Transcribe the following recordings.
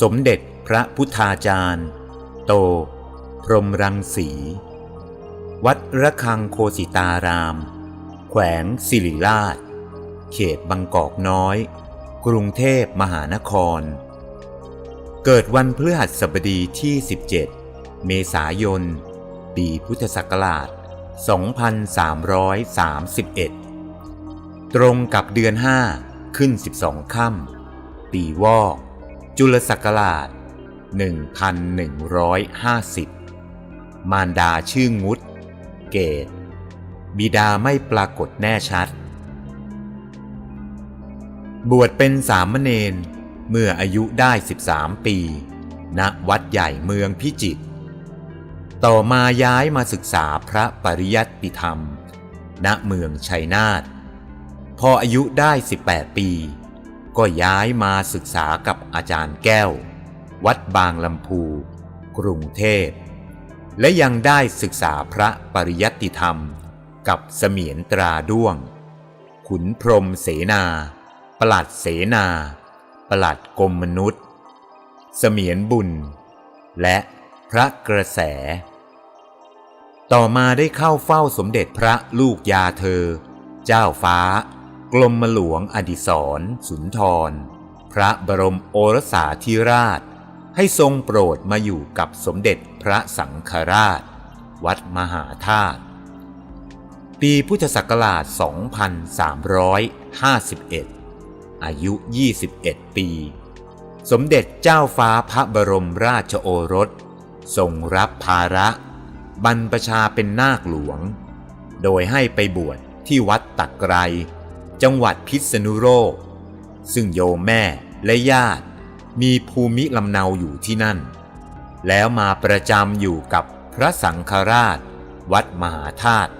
สมเด็จพระพุทธาจารย์ โต พรหมรังสี วัดระฆังโคสิตาราม แขวงสิริราช เขตบางกอกน้อย กรุงเทพมหานคร เกิดวันพฤหัสบดีที่ 17 เมษายน ปีพุทธศักราช 2331 ตรงกับเดือน 5 ขึ้น 12 ค่ำปีวอก จุลศักราช 1150 มารดาชื่องุด เกต บิดาไม่ปรากฏแน่ชัด บวชเป็นสามเณรเมื่ออายุได้ 13 ปี ณ วัดใหญ่เมืองพิจิตร ต่อมาย้ายมาศึกษาพระปริยัติธรรม ณ เมืองชัยนาท พออายุได้ 18 ปี ก็ย้ายมาศึกษากับอาจารย์แก้ว วัดบางลำพู กรุงเทพ และยังได้ศึกษาพระปริยัติธรรม กับเสมียนตราด้วง ขุนพรมเสนาปลัดเสนาปลัดกรมมนุษย์ เสมียนบุญ และพระกระแส ต่อมาได้เข้าเฝ้าสมเด็จพระลูกยาเธอ เจ้าฟ้า กรมหลวงอดิศรสุนทร พระบรมโอรสาธิราช ให้ทรงโปรดมาอยู่กับสมเด็จพระสังฆราช วัดมหาธาตุปีพุทธศักราช 2351 อายุ 21 ปี สมเด็จเจ้าฟ้าพระบรมราชโอรส ทรงรับภาระ บรรพชาเป็นนาคหลวง โดยให้ไปบวชที่วัดตักไกร จังหวัดพิษณุโลก ซึ่งโยมแม่และญาติ มีภูมิลำเนาอยู่ที่นั่น แล้วมาประจำอยู่กับพระสังฆราช วัดมหาธาตุ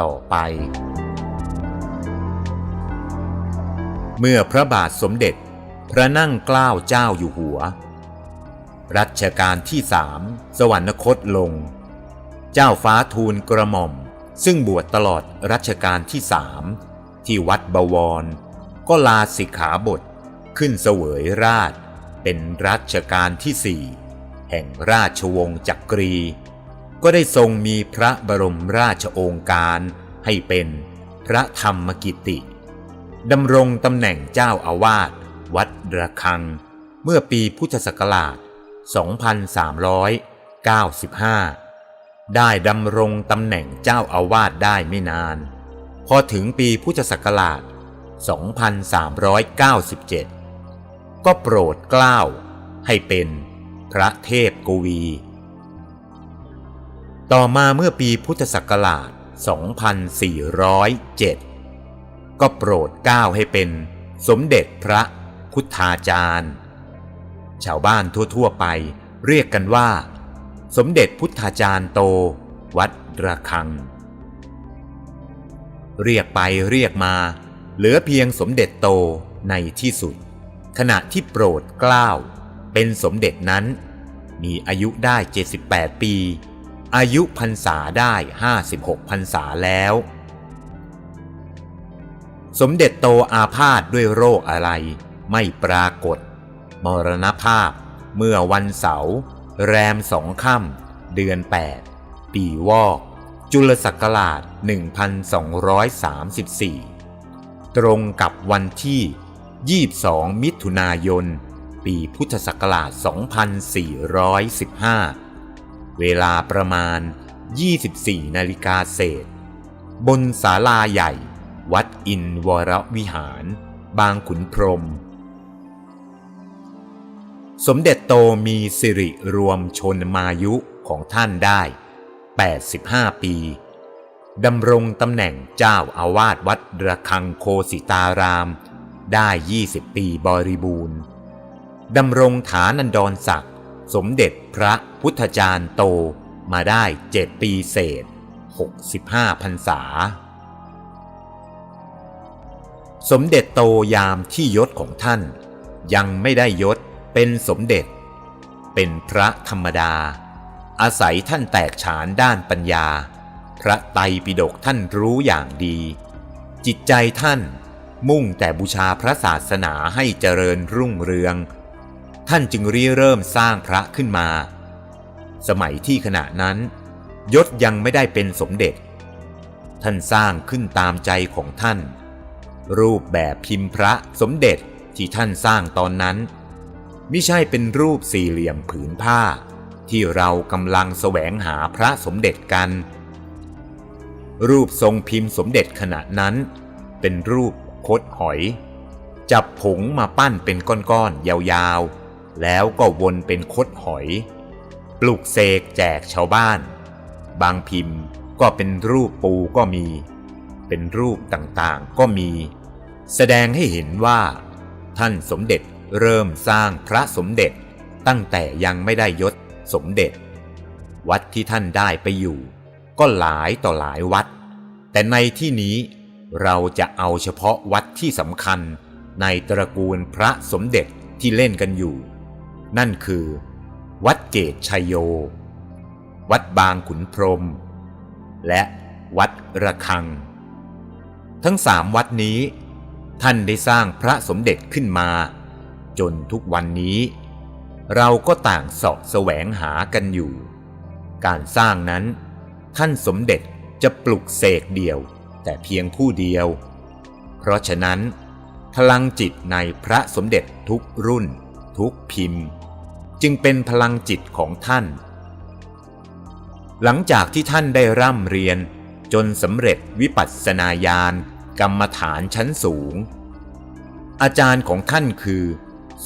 ต่อไป เมื่อพระบาทสมเด็จพระนั่งเกล้าเจ้าอยู่หัว รัชกาลที่สามสวรรคตลง เจ้าฟ้าทูลกระหม่อม ซึ่งบวชตลอดรัชกาลที่สาม ที่วัดบวร ก็ลาสิกขาบท ขึ้นเสวยราช เป็นรัชกาลที่สี่แห่งราชวงศ์จักรี ก็ได้ทรงมีพระบรมราชโองการให้เป็นพระธรรมกิติดำรงตำแหน่งเจ้าอาวาสวัดระฆัง เมื่อปีพุทธศักราช 2395 ได้ดำรงตำแหน่งเจ้าอาวาสได้ไม่นาน พอถึงปีพุทธศักราช 2397 ก็โปรดเกล้าให้เป็นพระเทพกวี ต่อมาเมื่อปีพุทธศักราช 2407 ก็โปรดเกล้าให้เป็นสมเด็จพระพุทธาจารย์ ชาวบ้านทั่วๆไปเรียกกันว่า สมเด็จพุทธาจารย์โต วัดระฆัง เรียกไปเรียกมา เหลือเพียงสมเด็จโตในที่สุด ขณะที่โปรดเกล้าเป็นสมเด็จนั้น มีอายุได้ 78 ปี อายุพรรษาได้ 56พรรษาแล้ว สมเด็จโตอาพาธด้วยโรคอะไร ไม่ปรากฏ มรณภาพเมื่อวันเสาร์แรมสองค่ำเดือน 8 ปีวอก จุลศักราช 1234 ตรงกับวันที่ 22 มิถุนายน ปีพุทธศักราช 2415 เวลาประมาณ 24 นาฬิกาเศษ บนศาลาใหญ่ วัดอินวรวิหาร บางขุนพรม สมเด็จโตมีสิริรวมชนมายุของท่านได้ 85 ปีดำรงตำแหน่งเจ้าอาวาสวัดระฆังโคสิตาราม ได้ 20 ปีบริบูรณ์ดำรงฐานันดรศักดิ์สมเด็จพระพุทธจารย์โตมาได้ 7 ปีเศษ 65พรรษา สมเด็จโตยามที่ยศของท่าน ยังไม่ได้ยศเป็นสมเด็จ เป็นพระธรรมดา อาศัยท่านแตกฉานด้านปัญญา พระไตรปิฎกท่านรู้อย่างดี จิตใจท่านมุ่งแต่บูชาพระศาสนาให้เจริญรุ่งเรือง ท่านจึงริเริ่มสร้างพระขึ้นมา สมัยที่ขณะนั้นยศยังไม่ได้เป็นสมเด็จ ท่านสร้างขึ้นตามใจของท่าน รูปแบบพิมพ์พระสมเด็จที่ท่านสร้างตอนนั้น ไม่ใช่เป็นรูปสี่เหลี่ยมผืนผ้า ที่เรากำลังแสวงหาพระสมเด็จกัน รูปทรงพิมพ์สมเด็จขณะนั้น เป็นรูปคดหอย จับผงมาปั้นเป็นก้อนๆยาวๆ แล้วก็วนเป็นคดหอย ปลุกเสกแจกชาวบ้าน บางพิมพ์ก็เป็นรูปปูก็มี เป็นรูปต่างๆก็มี แสดงให้เห็นว่า ท่านสมเด็จเริ่มสร้างพระสมเด็จตั้งแต่ยังไม่ได้ยศ สมเด็จ วัดที่ท่านได้ไปอยู่ ก็หลายต่อหลายวัด แต่ในที่นี้เราจะเอาเฉพาะวัดที่สำคัญในตระกูลพระสมเด็จที่เล่นกันอยู่ นั่นคือ วัดเกตชัยโย วัดบางขุนพรม และวัดระฆัง ทั้งสามวัดนี้ ท่านได้สร้างพระสมเด็จขึ้นมา จนทุกวันนี้ เราก็ต่างเสาะแสวงหากันอยู่ การสร้างนั้น ท่านสมเด็จจะปลุกเสกเดียว แต่เพียงผู้เดียว เพราะฉะนั้น พลังจิตในพระสมเด็จทุกรุ่น ทุกพิมพ์ จึงเป็นพลังจิตของท่าน หลังจากที่ท่านได้ร่ำเรียนจนสำเร็จวิปัสสนาญาณกรรมฐานชั้นสูง อาจารย์ของท่านคือ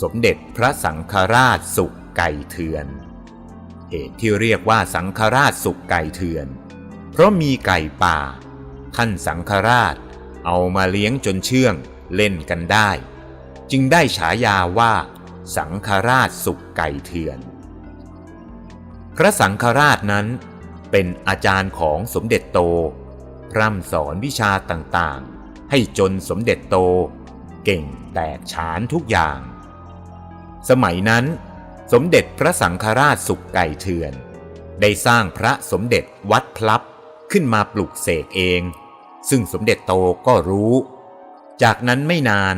สมเด็จพระสังฆราชสุกไก่เถือน เหตุที่เรียกว่าสังฆราชสุกไก่เถือน เพราะมีไก่ป่า ท่านสังฆราชเอามาเลี้ยงจนเชื่องเล่นกันได้ จึงได้ฉายาว่า สังฆราชสุกไก่เถือน พระสังฆราชนั้นเป็นอาจารย์ของสมเด็จโต พร่ำสอนวิชาต่างๆ ให้จนสมเด็จโต เก่งแตกฉานทุกอย่าง สมัยนั้น สมเด็จพระสังฆราชสุกไก่เถื่อน ได้สร้างพระสมเด็จวัดพลับขึ้นมาปลุกเสกเอง ซึ่งสมเด็จโตก็รู้ จากนั้นไม่นาน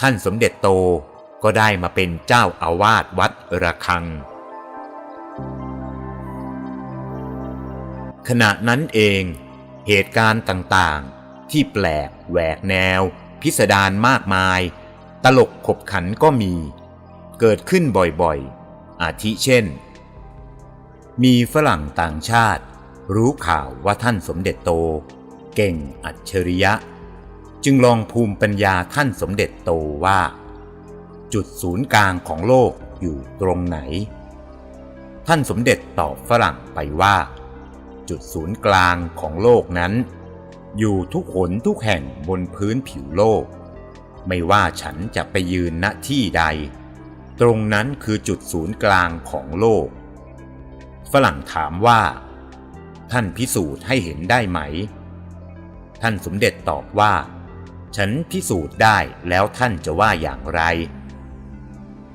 ท่านสมเด็จโตก็ได้มาเป็นเจ้าอาวาสวัดระฆัง ขณะนั้นเอง เหตุการณ์ต่างๆ ที่แปลกแหวกแนว พิสดารมากมาย ตลกขบขันก็มี เกิดขึ้นบ่อยๆ อาทิเช่น มีฝรั่งต่างชาติ รู้ข่าวว่าท่านสมเด็จโต เก่งอัจฉริยะ จึงลองภูมิปัญญาท่านสมเด็จโตว่า จุดศูนย์กลางของโลกอยู่ตรงไหน ท่านสมเด็จตอบฝรั่งไปว่า จุดศูนย์กลางของโลกนั้น อยู่ทุกหนทุกแห่งบนพื้นผิวโลก ไม่ว่าฉันจะไปยืนณที่ใด ตรงนั้นคือจุดศูนย์กลางของโลก ฝรั่งถามว่า ท่านพิสูจน์ให้เห็นได้ไหม ท่านสมเด็จตอบว่า ฉันพิสูจน์ได้แล้วท่านจะว่าอย่างไร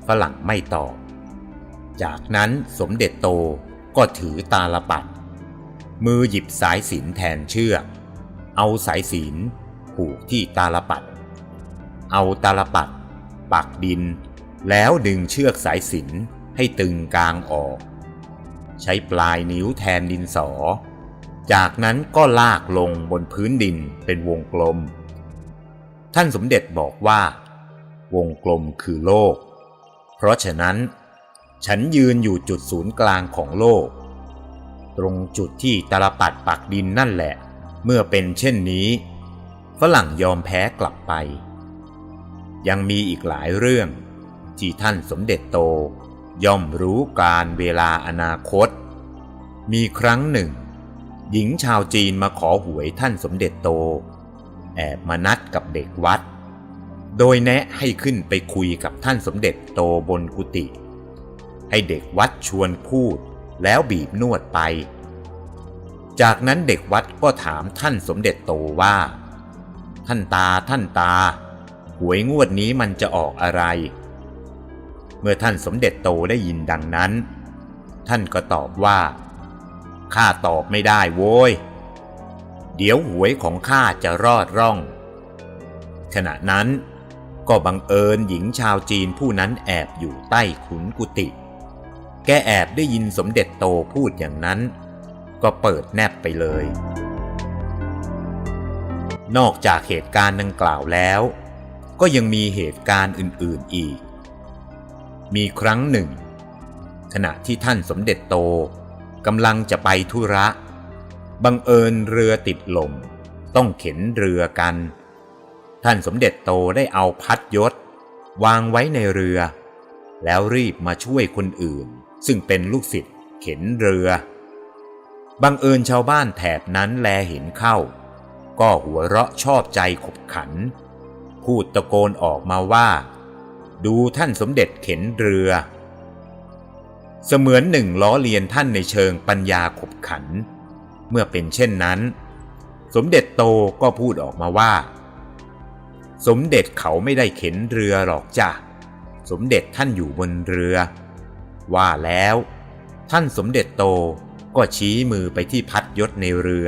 ฝรั่งไม่ตอบ จากนั้นสมเด็จโตก็ถือตาลปัด มือหยิบสายสินแทนเชือก เอาสายสินผูกที่ตาลปัด เอาตาลปัด ปักดิน แล้วดึงเชือกสายสินให้ตึงกลางออก ใช้ปลายนิ้วแทนดินสอ จากนั้นก็ลากลงบนพื้นดินเป็นวงกลม ท่านสมเด็จบอกว่า วงกลมคือโลก เพราะฉะนั้น ฉันยืนอยู่จุดศูนย์กลางของโลก ตรงจุดที่ตาลปัดปักดินนั่นแหละ เมื่อเป็นเช่นนี้ ฝรั่งยอมแพ้กลับไป ยังมีอีกหลายเรื่อง ที่ท่านสมเด็จโต ย่อมรู้การเวลาอนาคต มีครั้งหนึ่ง หญิงชาวจีนมาขอหวยท่านสมเด็จโต แอบมานัดกับเด็กวัด โดยแนะให้ขึ้นไปคุยกับท่านสมเด็จโตบนกุฏิให้เด็กวัดชวนพูดแล้วบีบนวดไป จากนั้นเด็กวัดก็ถามท่านสมเด็จโตว่า ท่านตาท่านตา หวยงวดนี้มันจะออกอะไร เมื่อท่านสมเด็จโตได้ยินดังนั้น ท่านก็ตอบว่า ข้าตอบไม่ได้โว้ย เดี๋ยวหวยของข้าจะรอดร่อง ขณะนั้นก็บังเอิญหญิงชาวจีนผู้นั้นแอบอยู่ใต้ขุนกุฏิ แกแอบได้ยินสมเด็จโตพูดอย่างนั้น ก็เปิดแนบไปเลย นอกจากเหตุการณ์ดังกล่าวแล้ว ก็ยังมีเหตุการณ์อื่นๆอีก มีครั้งหนึ่ง ขณะที่ท่านสมเด็จโตกำลังจะไปธุระ บังเอิญเรือติดลม ต้องเข็นเรือกัน ท่านสมเด็จโตได้เอาพัดยศ วางไว้ในเรือ แล้วรีบมาช่วยคนอื่น ซึ่งเป็นลูกศิษย์เข็นเรือ บังเอิญชาวบ้านแถบนั้นแลเห็นเข้า ก็หัวเราะชอบใจขบขัน พูดตะโกนออกมาว่า ดูท่านสมเด็จเข็นเรือ เสมือนหนึ่งล้อเลียนท่านในเชิงปัญญาขบขัน เมื่อเป็นเช่นนั้น สมเด็จโตก็พูดออกมาว่า สมเด็จเขาไม่ได้เข็นเรือหรอกจ้ะ สมเด็จท่านอยู่บนเรือ ว่าแล้ว ท่านสมเด็จโตก็ชี้มือไปที่พัดยศในเรือ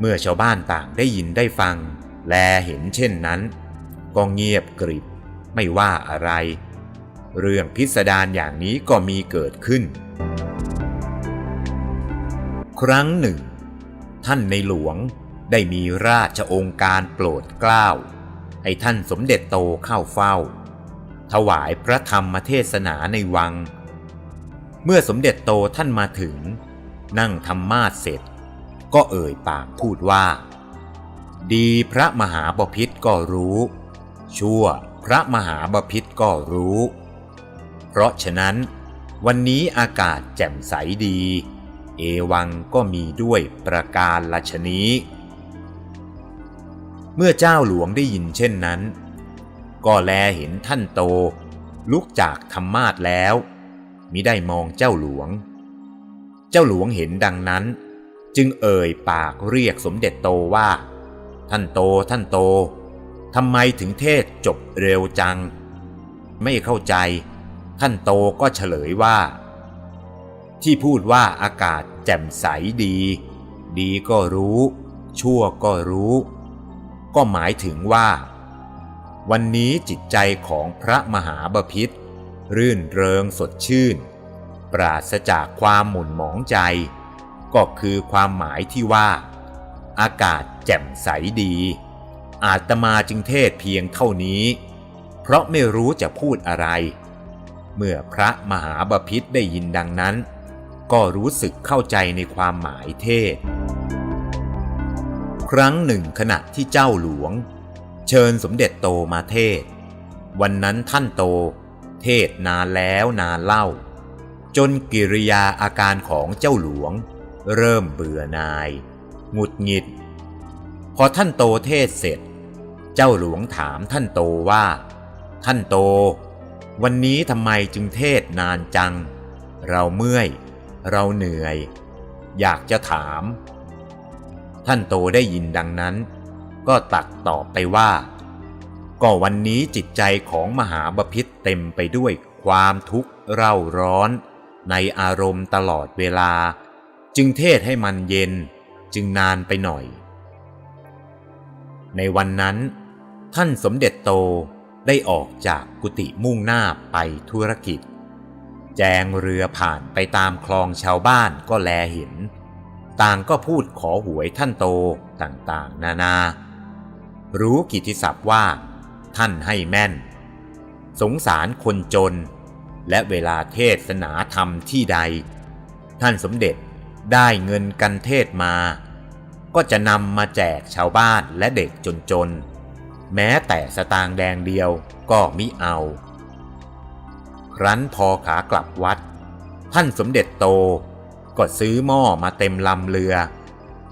เมื่อชาวบ้านต่างได้ยินได้ฟัง แลเห็นเช่นนั้นก็เงียบกริบ ไม่ว่าอะไร เรื่องพิสดารอย่างนี้ก็มีเกิดขึ้น ครั้งหนึ่ง ท่านในหลวงได้มีราชองค์การโปรดเกล้าให้ท่านสมเด็จโตเข้าเฝ้า ถวายพระธรรมเทศนาในวัง เมื่อสมเด็จโตท่านมาถึง นั่งธรรมาสเสร็จ ก็เอ่ยปากพูดว่า ดีพระมหาบพิษก็รู้ ชั่ว พระมหาบพิษก็รู้ เพราะฉะนั้น วันนี้อากาศแจ่มใสดี เอวังก็มีด้วยประการลชนี้ เมื่อเจ้าหลวงได้ยินเช่นนั้น ก็แลเห็นท่านโต ลุกจากธรรมาสแล้วมิได้มองเจ้าหลวง เจ้าหลวงเห็นดังนั้น จึงเอ่ยปากเรียกสมเด็จโตว่า ท่านโตท่านโต ทำไมถึงเทศจบเร็วจัง ไม่เข้าใจ ท่านโตก็เฉลยว่า ที่พูดว่าอากาศแจ่มใสดี ดีก็รู้ ชั่วก็รู้ ก็หมายถึงว่า วันนี้จิตใจของพระมหาบพิษรื่นเริงสดชื่น ปราศจากความหม่นหมองใจ ก็คือความหมายที่ว่า อากาศแจ่มใสดี อาตมาจึงเทศเพียงเท่านี้ เพราะไม่รู้จะพูดอะไร เมื่อพระมหาบพิษได้ยินดังนั้น ก็รู้สึกเข้าใจในความหมายเทศ ครั้งหนึ่งขณะที่เจ้าหลวง เชิญสมเด็จโตมาเทศ วันนั้นท่านโต เทศนานแล้วนานเล่า จนกิริยาอาการของเจ้าหลวง เริ่มเบื่อนาย หงุดหงิดพอท่านโตเทศเสร็จ เจ้าหลวงถามท่านโตว่า ท่านโต วันนี้ทำไมจึงเทศนานจัง เราเมื่อย เราเหนื่อย อยากจะถาม ท่านโตได้ยินดังนั้น ก็ตักตอบไปว่า ก็วันนี้จิตใจของมหาบพิษเต็มไปด้วยความทุกข์เร่าร้อน ในอารมณ์ตลอดเวลา จึงเทศให้มันเย็นจึงนานไปหน่อย ในวันนั้น ท่านสมเด็จโตได้ออกจากกุฏิมุ่งหน้าไปธุรกิจ แจงเรือผ่านไปตามคลองชาวบ้านก็แลเห็น ต่างก็พูดขอหวยท่านโตต่างๆ นานา รู้กิติศัพท์ว่า ท่านให้แม่น สงสารคนจน และเวลาเทศนาธรรมที่ใด ท่านสมเด็จได้เงินกันเทศมา ก็จะนำมาแจกชาวบ้านและเด็กจนๆ แม้แต่สตางค์แดงเดียวก็มิเอา ครั้นพอขากลับวัด ท่านสมเด็จโตก็ซื้อหม้อมาเต็มลำเรือ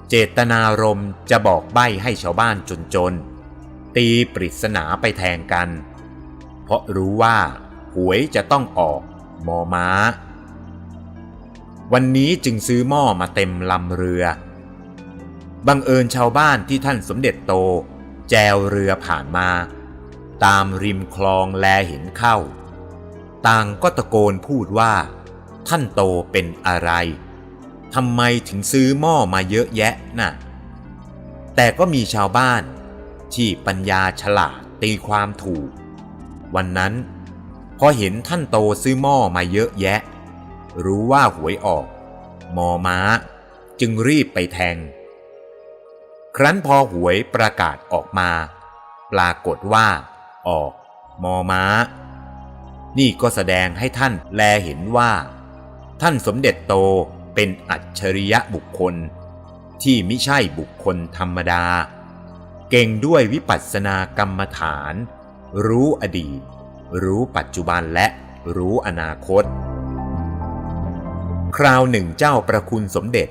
เจตนารมจะบอกใบ้ให้ชาวบ้านจนๆ ตีปริศนาไปแทงกัน เพราะรู้ว่าหวยจะต้องออกมอม้า วันนี้จึงซื้อหม้อมาเต็มลำเรือ บังเอิญชาวบ้านที่ท่านสมเด็จโต แจวเรือผ่านมา ตามริมคลองแลเห็นเข้า ต่างก็ตะโกนพูดว่า ท่านโตเป็นอะไรทำไมถึงซื้อหม้อมาเยอะแยะน่ะ แต่ก็มีชาวบ้านที่ปัญญาฉลาดตีความถูก วันนั้นพอเห็นท่านโตซื้อหม้อมาเยอะแยะ รู้ว่าหวยออก มอม้า จึงรีบไปแทง ครั้นพอหวยประกาศออกมา ปรากฏว่า ออก มอม้า นี่ก็แสดงให้ท่านแลเห็นว่า ท่านสมเด็จโตเป็นอัจฉริยะบุคคล ที่ไมิใช่บุคคลธรรมดา เก่งด้วยวิปัสสนากรรมฐาน รู้อดีต รู้ปัจจุบันและรู้อนาคต คราวหนึ่งเจ้าประคุณสมเด็จ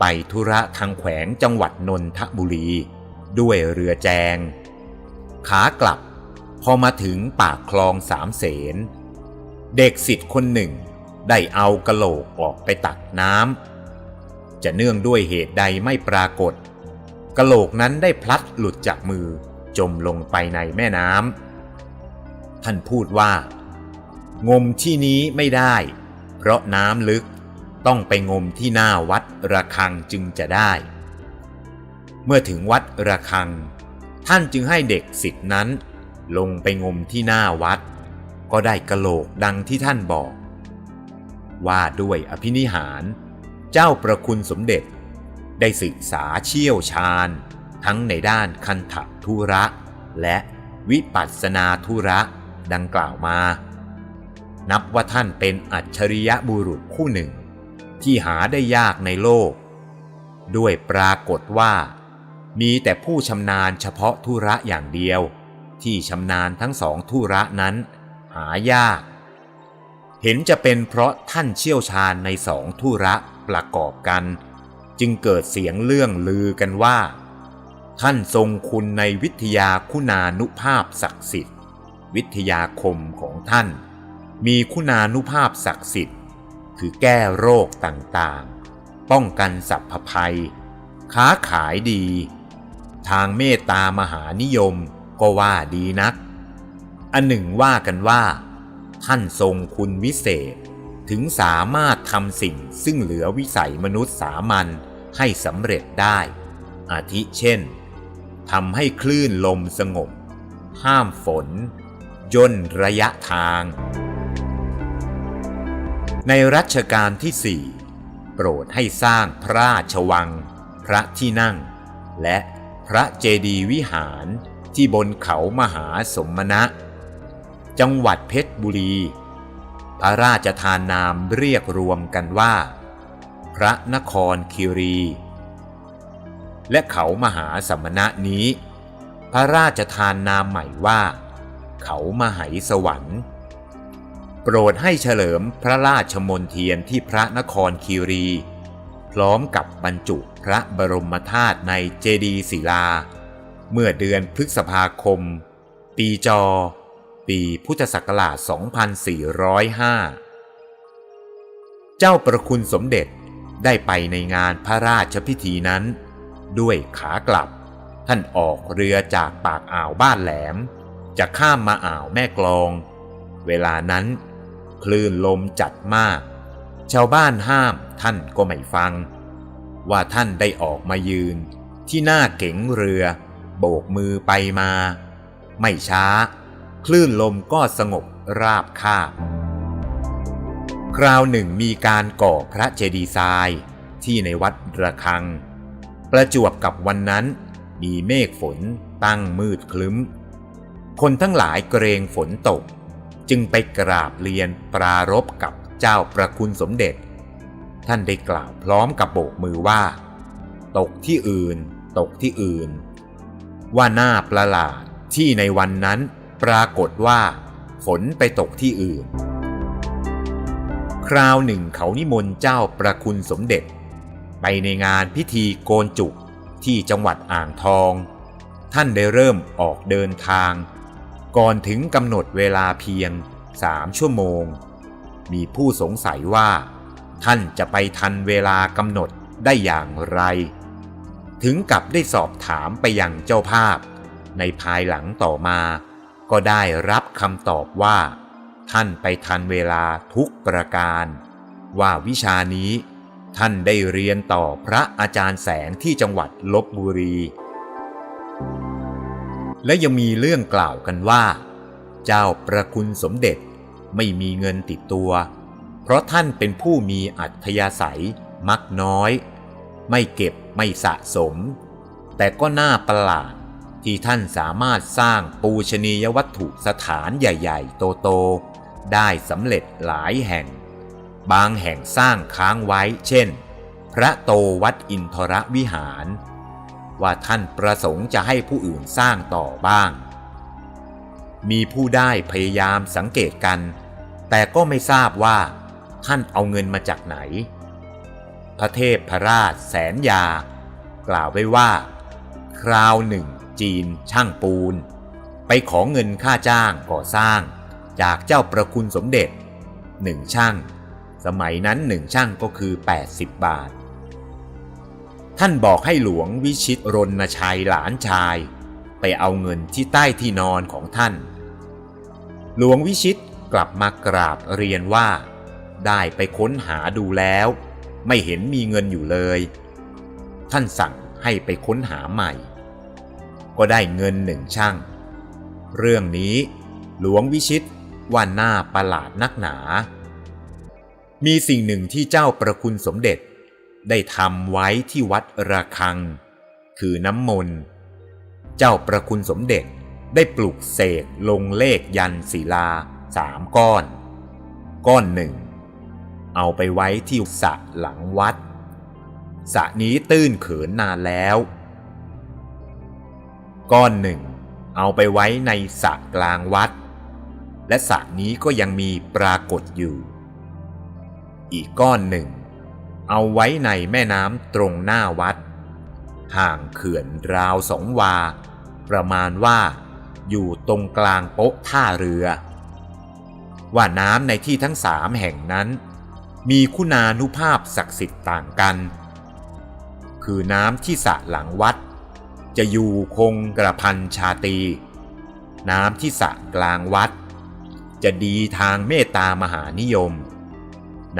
ไปธุระทางแขวงจังหวัดนนทบุรี ด้วยเรือแจง ขากลับพอมาถึงปากคลองสามเสน เด็กสิทธิ์คนหนึ่ง ได้เอากระโหลกออกไปตักน้ำจะเนื่องด้วยเหตุใดไม่ปรากฏกระโหลกนั้นได้พลัดหลุดจากมือจมลงไปในแม่น้ำท่านพูดว่า งมที่นี้ไม่ได้ เพราะน้ำลึก ต้องไปงมที่หน้าวัดระฆังจึงจะได้ เมื่อถึงวัดระฆัง ท่านจึงให้เด็กสิทธินั้น ลงไปงมที่หน้าวัด ก็ได้กระโหลกดังที่ท่านบอก ว่าด้วยอภินิหาร เจ้าประคุณสมเด็จ ได้ศึกษาเชี่ยวชาญ ทั้งในด้านคันถทุระและวิปัสนาธุระดังกล่าวมา นับว่าท่านเป็นอัจฉริยะบุรุษผู้หนึ่ง ที่หาได้ยากในโลก ด้วยปรากฏว่า มีแต่ผู้ชำนาญเฉพาะธุระอย่างเดียว ที่ชำนาญทั้งสองธุระนั้น หายาก เห็นจะเป็นเพราะท่านเชี่ยวชาญในสองธุระประกอบกัน จึงเกิดเสียงเรื่องลือกันว่า ท่านทรงคุณในวิทยาคุณานุภาพศักดิ์สิทธิ์ วิทยาคมของท่าน มีคุณานุภาพศักดิ์สิทธิ์ คือแก้โรคต่างๆ ป้องกันสัพพภัย ค้าขายดี ทางเมตตามหานิยมก็ว่าดีนัก อันหนึ่งว่ากันว่า ท่านทรงคุณวิเศษ ถึงสามารถทำสิ่งซึ่งเหลือวิสัยมนุษย์สามัญให้สำเร็จได้ อาทิเช่นทำให้คลื่นลมสงบ ห้ามฝน ย่นระยะทาง ในรัชกาลที่สี่โปรดให้สร้างพระราชวัง พระที่นั่ง และพระเจดีย์วิหารที่บนเขามหาสมณะ จังหวัดเพชรบุรี พระราชทานนามเรียกรวมกันว่า พระนครคิรี และเขามหาสมณะนี้ พระราชทานนามใหม่ว่า เขามหายสวรรค์ โปรดให้เฉลิมพระราชมนเทียนที่พระนครคีรี พร้อมกับบรรจุพระบรมธาตุในเจดีย์ศิลา เมื่อเดือนพฤษภาคม ปีจอ ปีพุทธศักราช 2405 เจ้าประคุณสมเด็จได้ไปในงานพระราชพิธีนั้น ด้วยขากลับ ท่านออกเรือจากปากอ่าวบ้านแหลม จะข้ามมาอ่าวแม่กลอง เวลานั้น คลื่นลมจัดมาก ชาวบ้านห้ามท่านก็ไม่ฟัง ว่าท่านได้ออกมายืน ที่หน้าเก๋งเรือ โบกมือไปมา ไม่ช้า คลื่นลมก็สงบราบคาบ คราวหนึ่งมีการก่อพระเจดีย์ทรายที่ในวัดระฆัง ประจวบกับวันนั้นมีเมฆฝนตั้งมืดคลึ้ม คนทั้งหลายเกรงฝนตก จึงไปกราบเรียนปรารบกับเจ้าประคุณสมเด็จ ท่านได้กล่าวพร้อมกับโบกมือว่า ตกที่อื่น ตกที่อื่น ว่าหน้าประหลาดที่ในวันนั้นปรากฏว่า ฝนไปตกที่อื่น คราวหนึ่งเขานิมนต์เจ้าประคุณสมเด็จ ไปในงานพิธีโกนจุกที่จังหวัดอ่างทอง ท่านได้เริ่มออกเดินทาง ก่อนถึงกำหนดเวลาเพียงสามชั่วโมง มีผู้สงสัยว่า ท่านจะไปทันเวลากำหนดได้อย่างไร ถึงกับได้สอบถามไปยังเจ้าภาพ ในภายหลังต่อมา ก็ได้รับคำตอบว่า ท่านไปทันเวลาทุกประการ ว่าวิชานี้ท่านได้เรียนต่อพระอาจารย์แสงที่จังหวัดลบบุรี และยังมีเรื่องกล่าวกันว่า เจ้าประคุณสมเด็จไม่มีเงินติดตัว เพราะท่านเป็นผู้มีอัธยาศัยมักน้อย ไม่เก็บไม่สะสม แต่ก็น่าประหลาดที่ท่านสามารถสร้างปูชนียวัตถุสถานใหญ่ๆ โตๆ ได้สำเร็จหลายแห่ง บางแห่งสร้างค้างไว้ เช่น พระโตวัดอินทรวิหาร ว่าท่านประสงค์จะให้ผู้อื่นสร้างต่อบ้าง มีผู้ได้พยายามสังเกตกัน แต่ก็ไม่ทราบว่า ท่านเอาเงินมาจากไหน พระเทพพระราชแสนยา กล่าวไว้ว่า คราวหนึ่ง จีนช่างปูน ไปขอเงินค่าจ้างก่อสร้าง จากเจ้าประคุณสมเด็จหนึ่งช่าง สมัยนั้นหนึ่งช่างก็คือ 80 บาท ท่านบอกให้หลวงวิชิตรณชัยหลานชาย ไปเอาเงินที่ใต้ที่นอนของท่าน หลวงวิชิตกลับมากราบเรียนว่า ได้ไปค้นหาดูแล้ว ไม่เห็นมีเงินอยู่เลย ท่านสั่งให้ไปค้นหาใหม่ ก็ได้เงินหนึ่งช่าง เรื่องนี้หลวงวิชิตว่าน่าประหลาดนักหนา มีสิ่งหนึ่งที่เจ้าประคุณสมเด็จ ได้ทำไว้ที่วัดระฆัง คือน้ำมนต์เจ้าประคุณสมเด็จได้ปลุกเสกลงเลขยันศิลาสามก้อน ก้อนหนึ่ง เอาไปไว้ที่สระหลังวัดสระนี้ตื้นเขินนานแล้ว ก้อนหนึ่ง เอาไปไว้ในสระกลางวัด และสระนี้ก็ยังมีปรากฏอยู่ อีกก้อนหนึ่ง เอาไว้ในแม่น้ำตรงหน้าวัด ห่างเขื่อนราวสองวา ประมาณว่า อยู่ตรงกลางโป๊ะท่าเรือ ว่าน้ำในที่ทั้งสามแห่งนั้น มีคุณานุภาพศักดิ์สิทธิ์ต่างกัน คือน้ำที่สระหลังวัด จะอยู่คงกระพันชาตี น้ำที่สระกลางวัด จะดีทางเมตตามหานิยม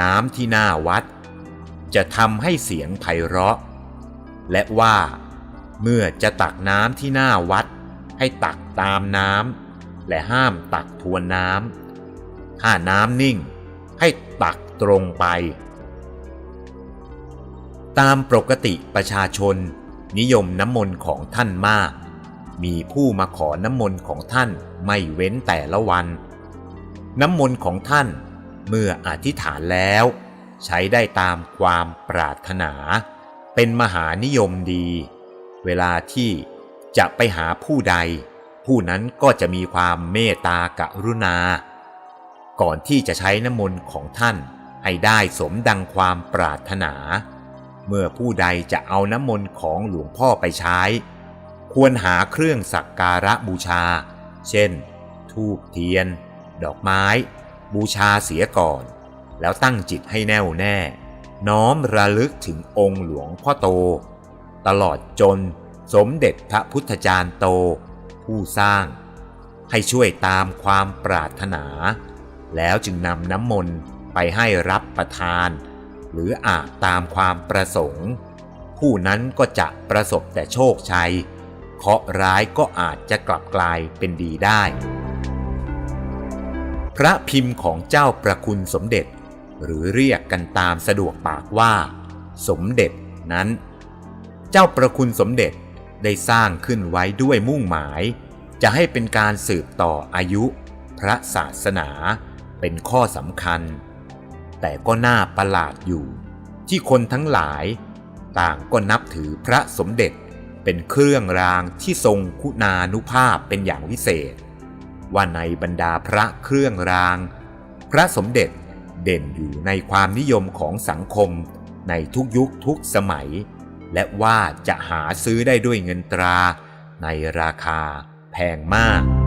น้ำที่หน้าวัด จะทำให้เสียงไพเราะ และว่า เมื่อจะตักน้ำที่หน้าวัด ให้ตักตามน้ำและห้ามตักทวนน้ำถ้าน้ำนิ่ง ให้ตักตรงไป ตามปกติประชาชนนิยมน้ำมนต์ของท่านมาก มีผู้มาขอน้ำมนต์ของท่านไม่เว้นแต่ละวัน น้ำมนต์ของท่านเมื่ออธิษฐานแล้ว ใช้ได้ตามความปรารถนา เป็นมหานิยมดี เวลาที่จะไปหาผู้ใด ผู้นั้นก็จะมีความเมตตากรุณา ก่อนที่จะใช้น้ำมนต์ของท่าน ให้ได้สมดังความปรารถนา เมื่อผู้ใดจะเอาน้ำมนต์ของหลวงพ่อไปใช้ ควรหาเครื่องสักการะบูชา เช่น ทูบเทียน ดอกไม้ บูชาเสียก่อน แล้วตั้งจิตให้แน่วแน่ น้อมระลึกถึงองค์หลวงพ่อโต ตลอดจนสมเด็จพระพุทธจารย์โต ผู้สร้าง ให้ช่วยตามความปรารถนา แล้วจึงนำน้ำมนต์ไปให้รับประทาน หรืออาจตามความประสงค์ ผู้นั้นก็จะประสบแต่โชคชัยเคราะร้ายก็อาจจะกลับกลายเป็นดีได้ พระพิมพ์ของเจ้าประคุณสมเด็จ หรือเรียกกันตามสะดวกปากว่า สมเด็จนั้น เจ้าประคุณสมเด็จได้สร้างขึ้นไว้ด้วยมุ่งหมาย จะให้เป็นการสืบต่ออายุ พระศาสนาเป็นข้อสำคัญ แต่ก็น่าประหลาดอยู่ ที่คนทั้งหลาย ต่างก็นับถือพระสมเด็จเป็นเครื่องรางที่ทรงคุณานุภาพเป็นอย่างวิเศษ ว่าในบรรดาพระเครื่องราง พระสมเด็จ เด่นอยู่ในความนิยมของสังคมในทุกยุคทุกสมัย และว่าจะหาซื้อได้ด้วยเงินตราในราคาแพงมาก